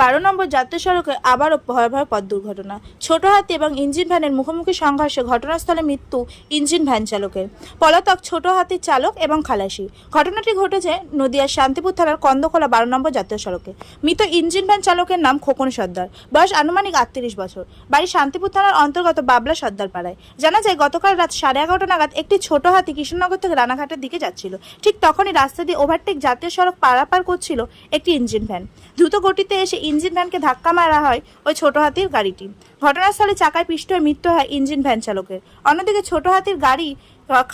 বারো নম্বর জাতীয় সড়কে আবারও ভয়াবহ পথ দুর্ঘটনা। ছোট হাতি এবং ইঞ্জিন ভ্যানের মুখোমুখি সংঘর্ষে ঘটনাস্থলে মৃত্যু ইঞ্জিন ভ্যান চালকের। পলাতক ছোট হাতির চালক এবং খালাসি। ঘটনাটি ঘটেছে নদিয়ার শান্তিপুর থানার কন্দখোলা বারো নম্বর জাতীয় সড়কে। মৃত ইঞ্জিন ভ্যান চালকের নাম খোকন সর্দার। বয়স আনুমানিক আটত্রিশ বছর। বাড়ি শান্তিপুর থানার অন্তর্গত বাবলা সর্দার পাড়ায়। জানা যায়, গতকাল রাত সাড়ে এগারোটা নাগাদ একটি ছোট হাতি কৃষ্ণনগর থেকে রানাঘাটের দিকে যাচ্ছিল। ঠিক তখনই রাস্তা দিয়ে ওভারটেক জাতীয় সড়ক পারাপার করছিল একটি ইঞ্জিন ভ্যান। দ্রুত গতিতে এসে ইঞ্জিন ভ্যানকে ধাক্কা মারা হয় ওই ছোট হাতির গাড়িটি। ঘটনাস্থলে চাকায় পিষ্ট হয়ে মৃত্যু হয় ইঞ্জিন ভ্যান চালকের। অন্যদিকে ছোট হাতির গাড়ি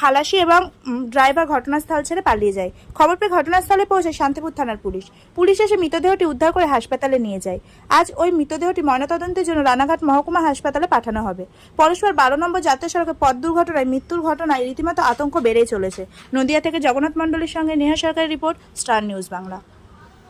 খালাসি এবং ড্রাইভার ঘটনাস্থল ছেড়ে পালিয়ে যায়। খবর পেয়ে ঘটনাস্থলে পৌঁছে শান্তিপুর থানার পুলিশ। পুলিশ এসে মৃতদেহটি উদ্ধার করে হাসপাতালে নিয়ে যায়। আজ ওই মৃতদেহটি ময়নাতদন্তের জন্য রানাঘাট মহকুমা হাসপাতালে পাঠানো হবে। পরস্পর বারো নম্বর জাতীয় সড়কে পথ দুর্ঘটনায় মৃত্যুর ঘটনায় রীতিমতো আতঙ্ক বেড়েই চলেছে। নদিয়া থেকে জগন্নাথ মণ্ডলের সঙ্গে নেহা সরকারের রিপোর্ট, স্টার নিউজ বাংলা।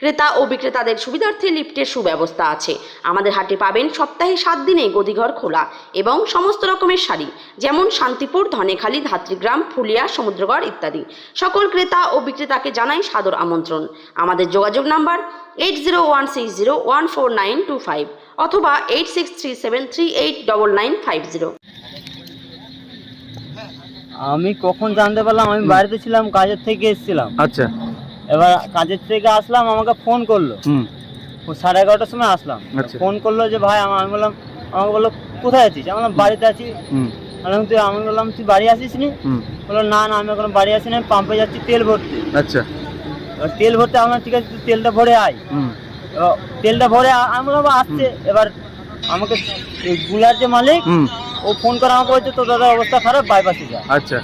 ক্রেতা ও বিক্রেতাদের সুবিধার্থে লিফটের সুব্যবস্থা আছে। আমাদের হাটে পাবেন সপ্তাহে সাত দিনে গদিঘর খোলা এবং সমস্ত রকমের শাড়ি যেমন শান্তিপুর ধনেখালী ধাত্রীগ্রাম ফুলিয়া সমুদ্রগড় ইত্যাদি। সকল ক্রেতা ও বিক্রেতাকে জানাই সাদর আমন্ত্রণ। আমাদের যোগাযোগ number eight zero one six zero one four nine two five অথবা eight six three seven three eight double nine five zero আমি কখন জানতে পারলাম? আমি বাড়িতে ছিলাম কাজের থেকে এসেছিলাম। আচ্ছা। এবার কাজের থেকে আসলাম আমাকে ফোন করল। সাড়ে এগারোটার সময় আসলাম। আচ্ছা। ফোন করল যে ভাই আমা- আমি বললাম আমাকে বলল কোথায় আছিস? আমি বললাম বাড়িতে আছি। বললাম, তুই আমি বললাম তুই বাড়ি আসিস নি? বলল না না আমি এখন বাড়ি আসি না পাম্পে যাচ্ছি তেল ভরতে। আচ্ছা। এবার তেল ভরতে আমার ঠিক আছে তুই তেলটা ভরে আয়। তেলটা ভরে আমি বললাম আসছে। এবার আমাকে গুলার যে মালিক ও ফোন করে আমাকে বলছে তো দাদা অবস্থা খারাপ বাইপাসে যা। আচ্ছা।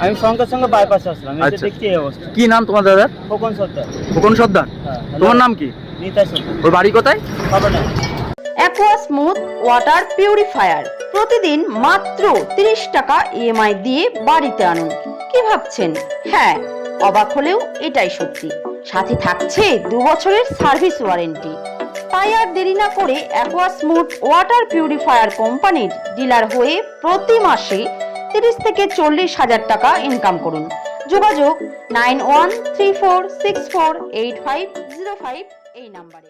আমি সঙ্গে সঙ্গে বাইপাসে আসলাম। এসে আচ্ছা। দেখছি এই অবস্থা। কি নাম তোমার দাদার? খোকন সর্দার। খোকন সর্দার? হ্যাঁ তোমার নাম কি? নিতা সর্দার। ওর বাড়ি কোথায়? খবর অ্যাকোয়া স্মুথ ওয়াটার পিউরিফায়ার প্রতিদিন মাত্র 30 টাকা ইএমআই দিয়ে বাড়িতে আনুন। কি ভাবছেন? হ্যাঁ অবাক হলেও এটাই সত্যি। সাথে থাকছে দু বছরের সার্ভিস ওয়ারেন্টি। তাই আর দেরি না করে অ্যাকোয়া স্মুথ ওয়াটার পিউরিফায়ার কোম্পানির ডিলার হয়ে প্রতি মাসে তিরিশ থেকে চল্লিশ হাজার টাকা ইনকাম করুন। যোগাযোগ nine one three four six four eight five zero five এই নাম্বারে।